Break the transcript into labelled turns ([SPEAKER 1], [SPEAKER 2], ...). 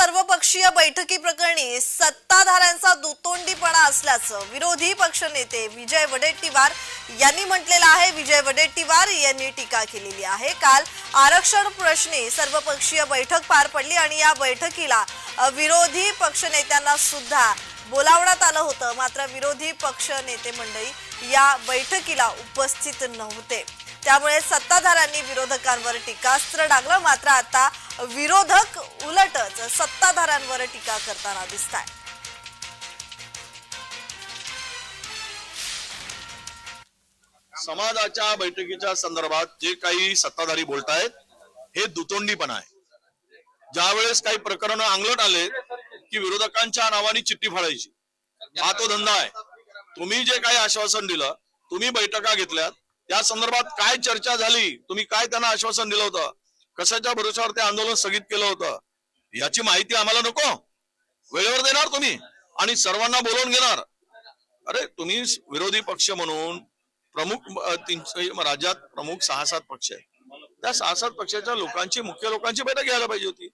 [SPEAKER 1] सर्वपक्षीय बैठकी प्रकरणी सत्ताधाऱ्यांचा दुतोंडीपणा असल्याचं विरोधी पक्षनेते विजय वडेट्टीवार यांनी म्हटलेलं आहे. विजय वडेट्टीवार यांनी टीका केलेली आहे. काल आरक्षण प्रश्नी सर्वपक्षीय बैठक पार पडली आणि या बैठकीला विरोधी पक्षनेत्यांना सुद्धा बोलावण्यात आलं होतं. मात्र विरोधी पक्ष नेते मंडळी या बैठकीला उपस्थित नव्हते. त्यामुळे सत्ताधाऱ्यांनी विरोधकांवर टीकास्त्र डागलं. मात्र आता विरोधक उलटच सत्ताधाऱ्यांवर टीका करताना दिसत आहे
[SPEAKER 2] समाजाच्या बैठकीच्या संदर्भात जे काही सत्ताधारी बोलतायत हे दुतोंडीपणा आहे. ज्यावेळेस काही प्रकरण अंगलट आले की विरोधकांच्या नावाने चिठ्ठी फाडायची. हा तो धंदा आहे. तुम्ही जे काही आश्वासन दिलं तुम्ही बैठका घेतल्यात त्या संदर्भात काय चर्चा झाली? तुम्ही काय त्यांना आश्वासन दिलं होतं? कशाच्या भरोशावर ते आंदोलन स्थगित केलं होतं? याची माहिती आम्हाला नको. वेळेवर देणार तुम्ही. आणि सर्वांना बोलवून घेणार. अरे तुम्ही विरोधी पक्ष म्हणून प्रमुख राज्यात प्रमुख सहा सात पक्ष आहे त्या सहा सात पक्षाच्या लोकांची मुख्य लोकांची बैठक घ्यायला पाहिजे होती.